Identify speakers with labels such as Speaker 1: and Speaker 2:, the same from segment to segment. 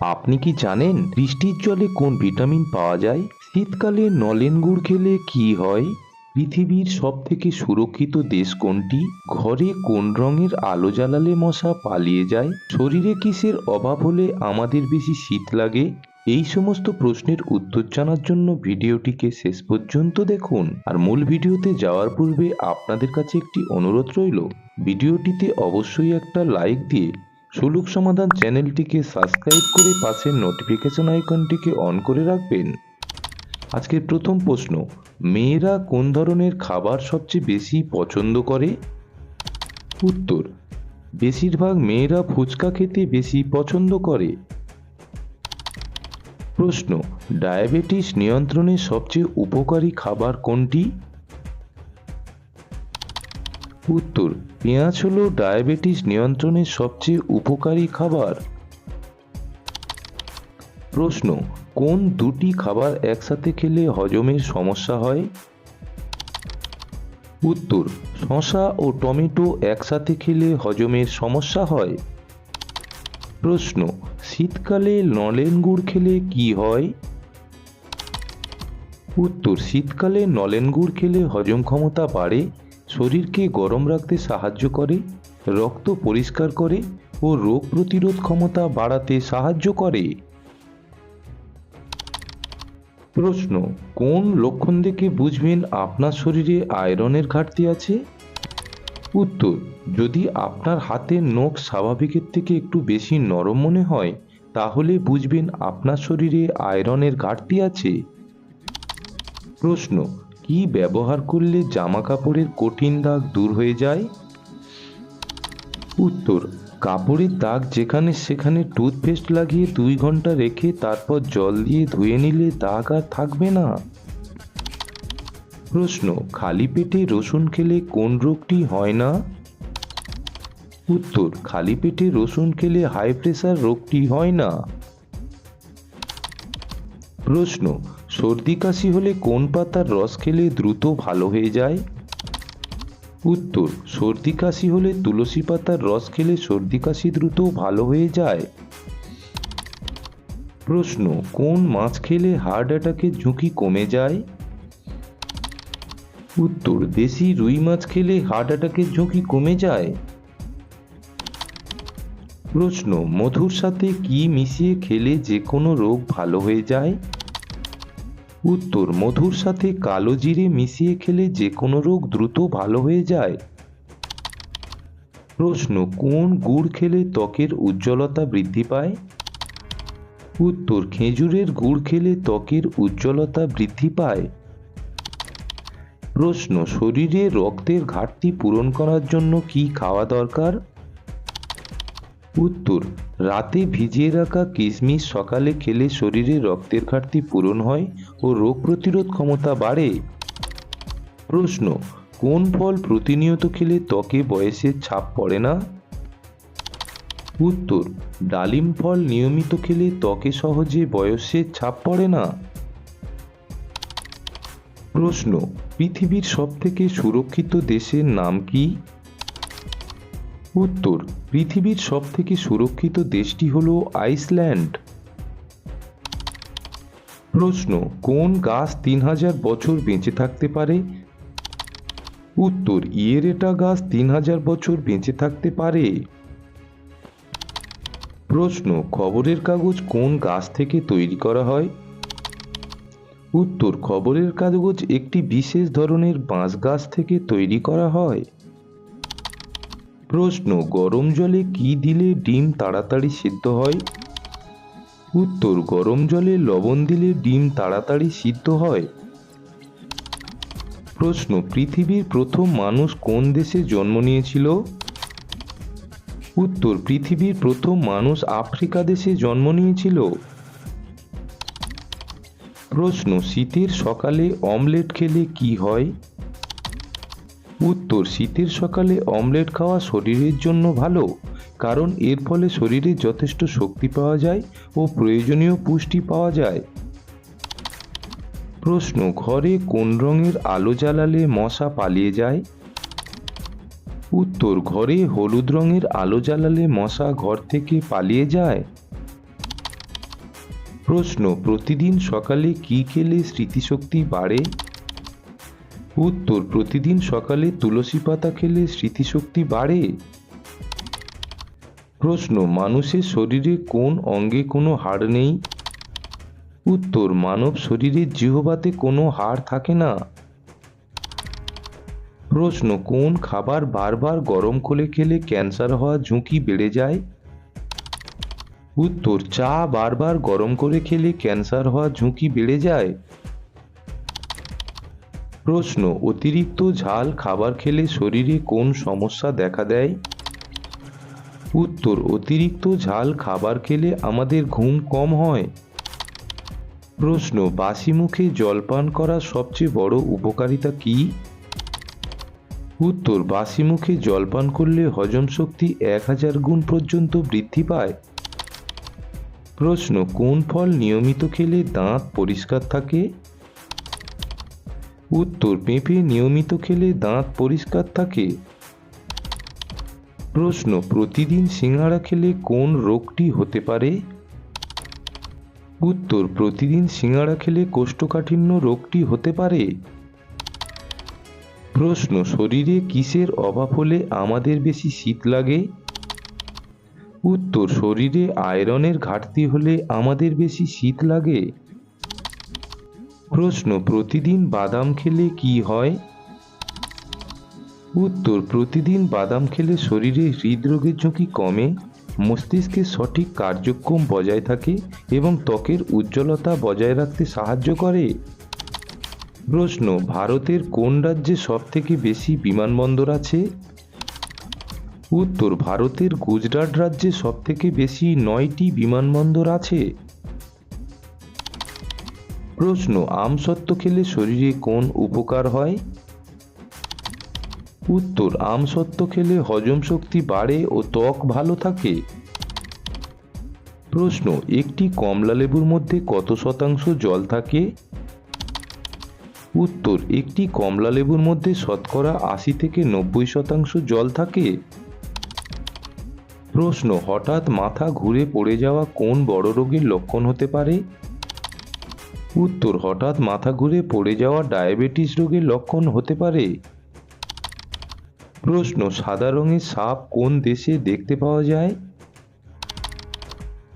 Speaker 1: আপনি কি জানেন বৃষ্টির জলে কোন ভিটামিন পাওয়া যায়? শীতকালে নলেন গুড় খেলে কি হয়? পৃথিবীর সব থেকে সুরক্ষিত দেশ কোনটি? ঘরে কোন রঙের আলো জ্বালালে মশা পালিয়ে যায়? শরীরে কিসের অভাব হলে আমাদের বেশি শীত লাগে? এই সমস্ত প্রশ্নের উত্তর জানার জন্য ভিডিওটিকে শেষ পর্যন্ত দেখুন। আর মূল ভিডিওতে যাওয়ার পূর্বে আপনাদের কাছে একটি অনুরোধ রইল। ভিডিওটিতে অবশ্যই একটা লাইক দিয়ে সুলুক সমাধান চ্যানেলটিকে সাবস্ক্রাইব করে পাশের নোটিফিকেশন আইকনটিকে অন করে রাখবেন। আজকের প্রথম প্রশ্ন, মেয়েরা কোন ধরনের খাবার সবচেয়ে বেশি পছন্দ করে? উত্তর, বেশিরভাগ মেয়েরা ফুচকা খেতে বেশি পছন্দ করে। প্রশ্ন, ডায়াবেটিস নিয়ন্ত্রণে সবচেয়ে উপকারী খাবার কোনটি? উত্তর, পেঁয়াজ হলো ডায়াবেটিস নিয়ন্ত্রণের সবচেয়ে উপকারী খাবার। প্রশ্ন, কোন দুটি খাবার একসাথে খেলে হজমের সমস্যা হয়? উত্তর, শসা ও টমেটো একসাথে খেলে হজমের সমস্যা হয়। প্রশ্ন, শীতকালে নলেন গুড় খেলে কি হয়? উত্তর, শীতকালে নলেন গুড় খেলে হজম ক্ষমতা বাড়ে। শরীরকে গরম রাখতে সাহায্য করে, রক্ত পরিষ্কার করে ও রোগ প্রতিরোধ ক্ষমতা বাড়াতে সাহায্য করে। প্রশ্ন, কোন লক্ষণ দেখে বুঝবেন আপনার শরীরে আয়রনের ঘাটতি আছে? উত্তর, যদি আপনার হাতের নখ স্বাভাবিকের থেকে একটু বেশি নরম মনে হয়, তাহলে বুঝবেন আপনার শরীরে আয়রনের ঘাটতি আছে। প্রশ্ন কি ব্যবহার করলে জামা কাপড়ের কঠিন দাগ দূর হয়ে যায়? উত্তর, কাপড়ের দাগ যেখানে সেখানে টুথপেস্ট লাগিয়ে দুই ঘণ্টা রেখে তারপর জল দিয়ে ধুয়ে নিলে দাগ আর থাকবে না। প্রশ্ন, খালি পেটে রসুন খেলে কোন রোগটি হয় না? উত্তর, খালি পেটে রসুন খেলে হাই প্রেশার রোগটি হয় না। প্রশ্ন সর্দি কাশি হলে কোন পাতার রস খেলে দ্রুত ভালো হয়ে যায়? উত্তর, সর্দি কাশি হলে তুলসী পাতার রস খেলে সর্দি কাশি দ্রুত ভালো হয়ে যায়। প্রশ্ন, কোন মাছ খেলে হার্ট অ্যাটাকের ঝুঁকি কমে যায়? উত্তর, দেশি রুই মাছ খেলে হার্ট অ্যাটাকের ঝুঁকি কমে যায়। প্রশ্ন, মধুর সাথে কি মিশিয়ে খেলে যে কোনো রোগ ভালো হয়ে যায়? উত্তর, মধুর সাথে কালো জিরে মিশিয়ে খেলে যে কোনো রোগ দ্রুত ভালো হয়ে যায়। প্রশ্ন, কোন গুড় খেলে ত্বকের উজ্জ্বলতা বৃদ্ধি পায়? উত্তর, খেজুরের গুড় খেলে ত্বকের উজ্জ্বলতা বৃদ্ধি পায়। প্রশ্ন, শরীরে রক্তের ঘাটতি পূরণ করার জন্য কি খাওয়া দরকার? উত্তর, রাতে ভিজিয়ে রাখা কিশমিশ সকালে খেলে শরীরে রক্তের ঘাটতি পূরণ হয় ও রোগ প্রতিরোধ ক্ষমতা বাড়ে? প্রশ্ন, কোন ফল প্রতিনিয়ত খেলে ত্বকে বয়সের ছাপ পড়ে না? উত্তর, ডালিম ফল নিয়মিত খেলে ত্বকে সহজে বয়সের ছাপ পড়ে না? প্রশ্ন, পৃথিবীর সবথেকে সুরক্ষিত দেশের নাম কি? উত্তর, পৃথিবীর সবথেকে সুরক্ষিত দেশটি হল আইসল্যান্ড। প্রশ্ন, কোন গাছ তিন হাজার বছর বেঁচে থাকতে পারে? উত্তর, ইয়েরেটা গাছ তিন হাজার বছর বেঁচে থাকতে পারে। প্রশ্ন, খবরের কাগজ কোন গাছ থেকে তৈরি করা হয়? উত্তর, খবরের কাগজ একটি বিশেষ ধরনের বাঁশ গাছ থেকে তৈরি করা হয়। প্রশ্ন, গরম জলে কি দিলে ডিম তাড়াতাড়ি সিদ্ধ হয়? উত্তর, গরম জলে লবণ দিলে ডিম তাড়াতাড়ি সিদ্ধ হয়। প্রশ্ন, পৃথিবীর প্রথম মানুষ কোন দেশে জন্ম নিয়েছিল? উত্তর, পৃথিবীর প্রথম মানুষ আফ্রিকা দেশে জন্ম নিয়েছিল। প্রশ্ন, শীতের সকালে অমলেট খেলে কি হয়? উত্তর, শীতের সকালে অমলেট খাওয়া শরীরের জন্য ভালো, কারণ এর ফলে শরীরে যথেষ্ট শক্তি পাওয়া যায় ও প্রয়োজনীয় পুষ্টি পাওয়া যায়। প্রশ্ন, ঘরে কোন রঙের আলো জ্বালালে মশা পালিয়ে যায়? উত্তর, ঘরে হলুদ রঙের আলো জ্বালালে মশা ঘর থেকে পালিয়ে যায়। প্রশ্ন, প্রতিদিন সকালে কি খেলে স্মৃতিশক্তি বাড়ে? উত্তর, প্রতিদিন সকালে তুলসী পাতা খেলে স্মৃতিশক্তি বাড়ে? প্রশ্ন, মানুষের শরীরে কোন অঙ্গে কোনো হাড় নেই? উত্তর, মানব শরীরের জিহবাতে কোনো হাড় থাকে না। প্রশ্ন, কোন খাবার বারবার গরম করে খেলে ক্যান্সার হওয়ার ঝুঁকি বেড়ে যায়? উত্তর, চা বারবার গরম করে খেলে ক্যান্সার হওয়ার ঝুঁকি বেড়ে যায়। প্রশ্ন, অতিরিক্ত ঝাল খাবার খেলে শরীরে কোন সমস্যা দেখা দেয়? উত্তর, অতিরিক্ত ঝাল খাবার খেলে আমাদের ঘুম কম হয়। প্রশ্ন, বাসি মুখে জলপান করার সবচেয়ে বড় উপকারিতা কি? উত্তর, বাসি মুখে জলপান করলে হজম শক্তি এক হাজার গুণ পর্যন্ত বৃদ্ধি পায়। প্রশ্ন, কোন ফল নিয়মিত খেলে দাঁত পরিষ্কার থাকে? উত্তর পেঁপে নিয়মিত খেলে দাঁত পরিষ্কার থাকে। প্রশ্ন, প্রতিদিন সিঙ্গাড়া খেলে কোন রোগটি হতে পারে? উত্তর, প্রতিদিন সিঙ্গাড়া খেলে কোষ্ঠকাঠিন্য রোগটি হতে পারে। প্রশ্ন, শরীরে কিসের অভাব হলে আমাদের বেশি শীত লাগে? উত্তর, শরীরে আয়রনের ঘাটতি হলে আমাদের বেশি শীত লাগে। প্রশ্ন, প্রতিদিন বাদাম খেলে কি হয়? উত্তর, প্রতিদিন বাদাম খেলে শরীরে হৃদরোগের ঝুঁকি কমে মস্তিষ্কের সঠিক কার্যক্রম বজায় থাকে এবং ত্বকের উজ্জ্বলতা বজায় রাখতে সাহায্য করে। প্রশ্ন, ভারতের কোন রাজ্যে সবথেকে বেশি বিমানবন্দর আছে? উত্তর, ভারতের গুজরাট রাজ্যে সবথেকে বেশি নয়টি বিমানবন্দর আছে। প্রশ্ন আমসত্ত্ব খেলে শরীরে কোন উপকার হয়? উত্তর, আম আমসত্ত্ব খেলে হজম শক্তি বাড়ে ও ত্বক ভালো থাকে। প্রশ্ন, একটি কমলা লেবুর মধ্যে কত শতাংশ জল থাকে? উত্তর, একটি কমলা লেবুর মধ্যে শতকরা আশি থেকে নব্বই শতাংশ জল থাকে। প্রশ্ন, হঠাৎ মাথা ঘুরে পড়ে যাওয়া কোন বড় রোগের লক্ষণ হতে পারে? উত্তর, হঠাৎ মাথা ঘুরে পড়ে যাওয়া ডায়াবেটিস রোগের লক্ষণ হতে পারে? প্রশ্ন, সাদা রঙের সাপ কোন দেশে দেখতে পাওয়া যায়?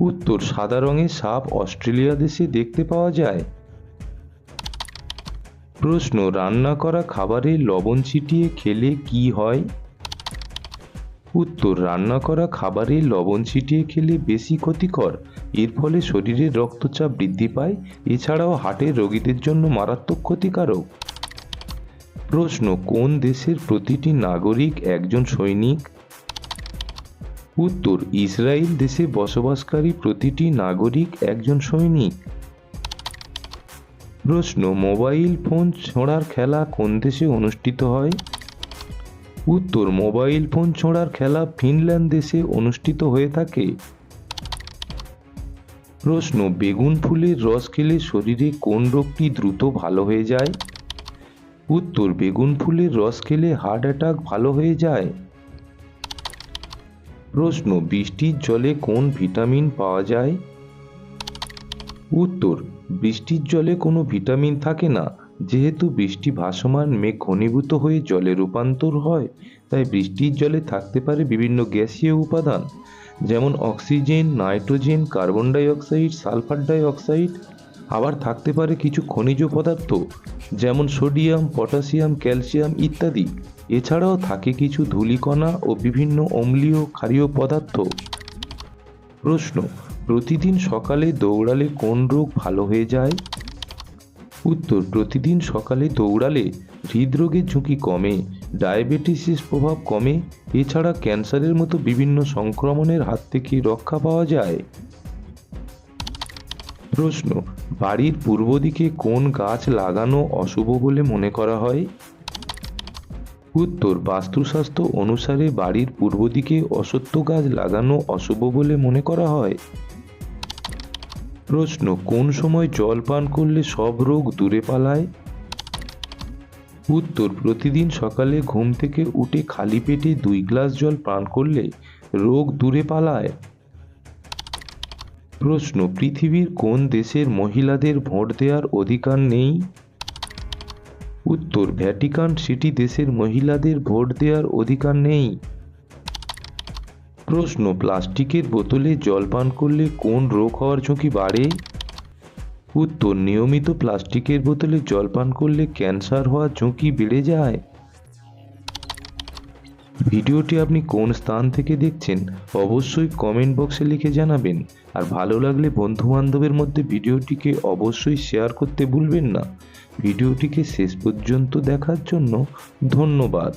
Speaker 1: উত্তর, সাদা রঙের সাপ অস্ট্রেলিয়া দেশে দেখতে পাওয়া যায়। প্রশ্ন, রান্না করা খাবারে লবণ ছিটিয়ে খেলে কি হয়? উত্তর, রান্না করা খাবারে লবণ ছিটিয়ে খেলে বেশি ক্ষতিকর। এর ফলে শরীরের রক্তচাপ বৃদ্ধি পায়। এছাড়াও হার্টের রোগীদের জন্য মারাত্মক ক্ষতিকারক। প্রশ্ন, কোন দেশের প্রতিটি নাগরিক একজন সৈনিক? উত্তর, ইসরায়েল দেশে বসবাসকারী প্রতিটি নাগরিক একজন সৈনিক। প্রশ্ন, মোবাইল ফোন ছোঁড়ার খেলা কোন দেশে অনুষ্ঠিত হয়? উত্তর, মোবাইল ফোন ছোঁড়ার খেলা ফিনল্যান্ড দেশে অনুষ্ঠিত হয়ে থাকে। প্রশ্ন, বেগুন ফুলের রস খেলে শরীরে কোন রোগটি দ্রুত ভালো হয়ে যায়? উত্তর, বেগুন ফুলের রস খেলে হার্ট অ্যাটাক ভালো হয়ে যায়। প্রশ্ন, বৃষ্টির জলে কোন ভিটামিন পাওয়া যায়? উত্তর, বৃষ্টির জলে কোনো ভিটামিন থাকে না। যেহেতু বৃষ্টি ভাসমান মেঘ ঘনীভূত হয়ে জলে রূপান্তর হয়, তাই বৃষ্টির জলে থাকতে পারে বিভিন্ন গ্যাসীয় উপাদান, যেমন oxygen, nitrogen, carbon dioxide sulphur dioxide আবার থাকতে পারে কিছু খনিজ পদার্থ, যেমন সোডিয়াম, পটাশিয়াম, ক্যালসিয়াম ইত্যাদি। এছাড়াও থাকে কিছু ধূলিকণা ও বিভিন্ন অম্লীয় ক্ষারীয় পদার্থ। প্রশ্ন, প্রতিদিন সকালে দৌড়ালে কোন রোগ ভালো হয়ে যায়? উত্তর, প্রতিদিন সকালে দৌড়ালে হৃদরোগের ঝুঁকি কমে, ডায়াবেটিসের প্রভাব কমে, এছাড়া ক্যান্সারের মতো বিভিন্ন সংক্রমণের হাত থেকে রক্ষা পাওয়া যায়। প্রশ্ন, বাড়ির পূর্ব দিকে কোন গাছ লাগানো অশুভ বলে মনে করা হয়? উত্তর বাস্তুশাস্ত্র অনুসারে বাড়ির পূর্ব দিকে অসত্য গাছ লাগানো অশুভ বলে মনে করা হয়। প্রশ্ন, কোন সময় জল পান করলে সব রোগ দূরে পালায়? উত্তর, প্রতিদিন সকালে ঘুম থেকে উঠে খালি পেটে দুই গ্লাস জল পান করলে রোগ দূরে পালায়। প্রশ্ন, পৃথিবীর কোন দেশের মহিলাদের ভোট দেওয়ার অধিকার নেই? উত্তর, ভ্যাটিকান সিটি দেশের মহিলাদের ভোট দেওয়ার অধিকার নেই। প্রশ্ন, প্লাস্টিকের বোতলে জল পান করলে কোন রোগ হওয়ার ঝুঁকি বাড়ে? উত্তর, নিয়মিত প্লাস্টিকের বোতলে জল পান করলে ক্যান্সার হওয়ার ঝুঁকি বেড়ে যায়। ভিডিওটি আপনি কোন স্থান থেকে দেখছেন, অবশ্যই কমেন্ট বক্সে লিখে জানাবেন। আর ভালো লাগলে বন্ধু বান্ধবের মধ্যে ভিডিওটিকে অবশ্যই শেয়ার করতে ভুলবেন না। ভিডিওটিকে শেষ পর্যন্ত দেখার জন্য ধন্যবাদ।